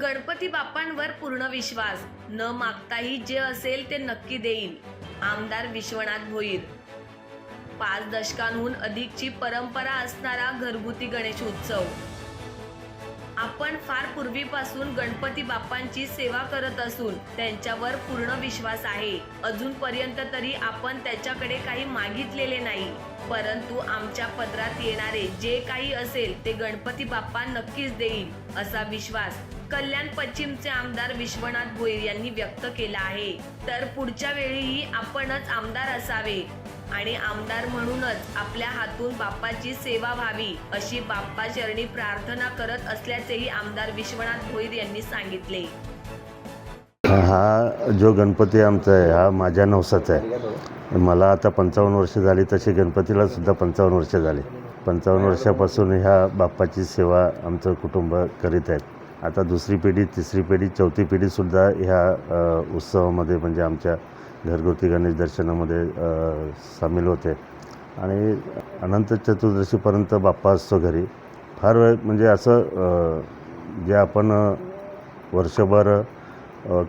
गणपती बाप्पांवर पूर्ण विश्वास. न मागताही जे असेल ते नक्की देईल आमदार विश्वनाथ भोईर. पाच दशकांहून अधिकची परंपरा असणारा घरगुती गणेश उत्सव. आपण फार पूर्वीपासून गणपती बाप्पांची सेवा करत असून त्यांच्यावर पूर्ण विश्वास आहे. अजूनपर्यंत तरी आपण त्याच्याकडे काही मागितलेले नाही. परंतु आमच्या पदरात येणारे जे काही असेल ते गणपती बाप्पा नक्कीच देईल असा विश्वास कल्याण पश्चिमचे आमदार विश्वनाथ भोईर यांनी व्यक्त केला आहे. तर पुढच्या वेळीही आपणच आमदार असावे आणि आमदार म्हणूनच आपल्या हातून बाप्पाची सेवा व्हावी अशी बाप्पा चरणी प्रार्थना करत असल्याचेही आमदार विश्वनाथ भोईर यांनी सांगितले. हा जो गणपती आमचा आहे हा माझ्या नवसाचा आहे. मला आता पंचावन्न वर्ष झाली तशी गणपतीला सुद्धा पंचावन्न वर्ष झाली. पंचावन्न वर्षापासून ह्या बाप्पाची सेवा आमचं कुटुंब करीत आहेत. आता दुसरी पिढी तिसरी पिढी चौथी पिढीसुद्धा ह्या उत्सवामध्ये म्हणजे आमच्या घरगुती गणेश दर्शनामध्ये सामील होते. आणि अनंत चतुर्दशीपर्यंत बाप्पा असतो घरी. फार वेळ म्हणजे असं जे आपण वर्षभर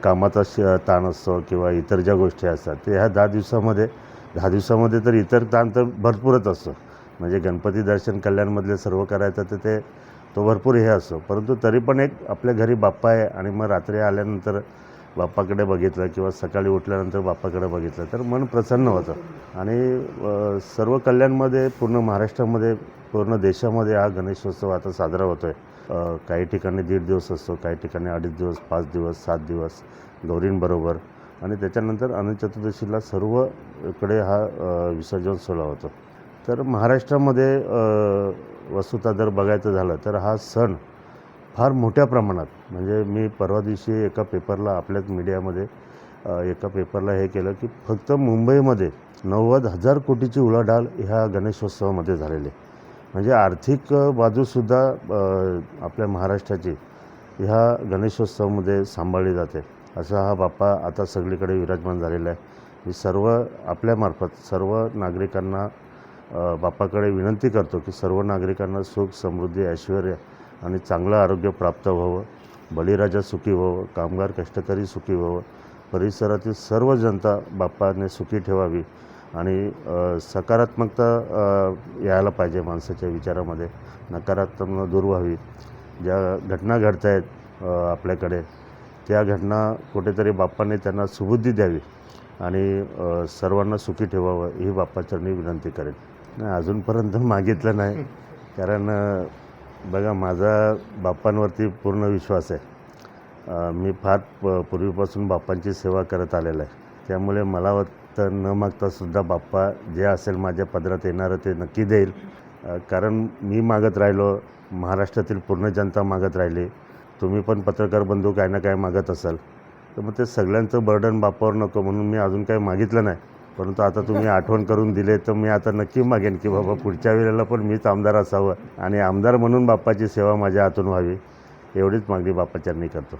कामाचा श ताण असतो किंवा इतर ज्या गोष्टी असतात ते ह्या दहा दिवसामध्ये दहा दिवसामध्ये तर इतर ताण तर भरपूरच असतो म्हणजे गणपती दर्शन कल्याणमधले सर्व करायचं तर ते तो भरपूर हे असतो परंतु तरी पण एक आपल्या घरी बाप्पा आहे आणि मग रात्री आल्यानंतर बाप्पाकडे बघितलं किंवा सकाळी उठल्यानंतर बाप्पाकडे बघितलं तर मन प्रसन्न होतं. आणि सर्व कल्याणमध्ये पूर्ण महाराष्ट्रामध्ये पूर्ण देशामध्ये हा गणेशोत्सव आता साजरा होतो आहे काही ठिकाणी दीड दिवस असतो काही ठिकाणी अडीच दिवस पाच दिवस सात दिवस गौरींबरोबर आणि त्याच्यानंतर अनंत चतुर्दशीला सर्वकडे हा विसर्जन सोहळा होतो. तर महाराष्ट्रामध्ये वस्तुता जर बघायचं झालं तर हा सण फार मोठ्या प्रमाणात म्हणजे मी परवा दिवशी एका पेपरला आपल्याच मीडियामध्ये एका पेपरला हे केलं की फक्त मुंबईमध्ये नव्वद हजार कोटीची उलाढाल ह्या गणेशोत्सवामध्ये झालेली आहे. म्हणजे आर्थिक बाजूसुद्धा आपल्या महाराष्ट्राची ह्या गणेशोत्सवामध्ये सांभाळली जाते. असा हा बाप्पा आता सगळीकडे विराजमान झालेला आहे. मी सर्व आपल्यामार्फत सर्व नागरिकांना बाप्पाकडे विनंती करतो की सर्व नागरिकांना सुख समृद्धी ऐश्वर आणि चांगलं आरोग्य प्राप्त व्हावं. बळीराजा सुखी व्हावं कामगार कष्टकरी सुखी व्हावं. परिसरातील सर्व जनता बाप्पाने सुखी ठेवावी. आणि सकारात्मकता यायला पाहिजे माणसाच्या विचारामध्ये. नकारात्मक दूर व्हावी. ज्या घटना घडत आहेत आपल्याकडे त्या घटना कुठेतरी बाप्पाने त्यांना सुबुद्धी द्यावी आणि सर्वांना सुखी ठेवावं ही बाप्पाचरणी विनंती करेन. नाही अजूनपर्यंत मागितलं नाही. कारण बघा माझा बाप्पांवरती पूर्ण विश्वास आहे. मी फार प पूर्वीपासून बाप्पांची सेवा करत आलेला आहे. त्यामुळे मला तर न मागतासुद्धा बाप्पा जे असेल माझ्या पदरात येणारं ते नक्की देईल. कारण मी मागत राहिलो महाराष्ट्रातील पूर्ण जनता मागत राहिली. तुम्ही पण पत्रकार बंधू काय ना काय मागत असाल. तर मग ते सगळ्यांचं बर्डन बापावर नको म्हणून मी अजून काही मागितलं नाही. परंतु आता तुम्ही आठवण करून दिले तर मी आता नक्की मागेन की बाबा पुढच्या वेळेला पण मीच आमदार असावं. आणि आमदार म्हणून बाप्पाची सेवा माझ्या हातून व्हावी एवढीच मागणी बाप्पाच्यांनी करतो.